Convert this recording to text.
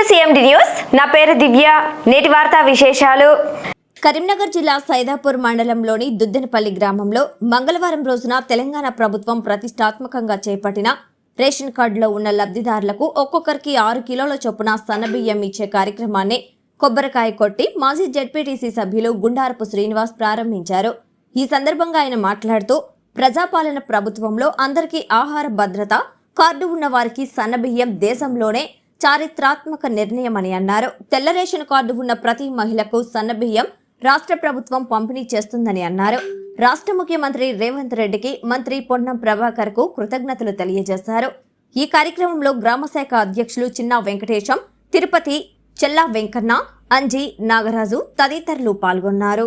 To CMD news. నా పేరు దివ్య. నేటి వార్తా విశేషాలు. కరీంనగర్ జిల్లా సైదాపూర్ మండలంలోని దుద్దెనపల్లి గ్రామంలో మంగళవారం రోజున తెలంగాణ ప్రభుత్వం ప్రతిష్టాత్మకంగా చేపట్టిన రేషన్ కార్డులో ఉన్న లబ్ధిదారులకు ఒక్కొక్కరికి ఆరు కిలోల చొప్పున సన్నబియ్యం ఇచ్చే కార్యక్రమాన్ని కొబ్బరికాయ కొట్టి మాజీ జెడ్పీటీసీ సభ్యులు గుండారపు శ్రీనివాస్ ప్రారంభించారు. ఈ సందర్భంగా ఆయన మాట్లాడుతూ ప్రజాపాలన ప్రభుత్వంలో అందరికీ ఆహార భద్రత కార్డు ఉన్న వారికి సన్నబియ్యం దేశంలోనే చారిత్రాత్మక నిర్ణయమని అన్నారు. తెల్ల రేషన్ కార్డు ఉన్న ప్రతి మహిళకు సన్నబియ్యం రాష్ట్ర ప్రభుత్వం పంపిణీ చేస్తుందని అన్నారు. రాష్ట్ర ముఖ్యమంత్రి రేవంత్ రెడ్డికి మంత్రి పొన్నం ప్రభాకర్కు కృతజ్ఞతలు తెలియజేశారు. ఈ కార్యక్రమంలో గ్రామశాఖ అధ్యక్షులు చిన్నా వెంకటేశం తిరుపతి చెల్లా వెంకన్న అంజీ నాగరాజు తదితరులు పాల్గొన్నారు.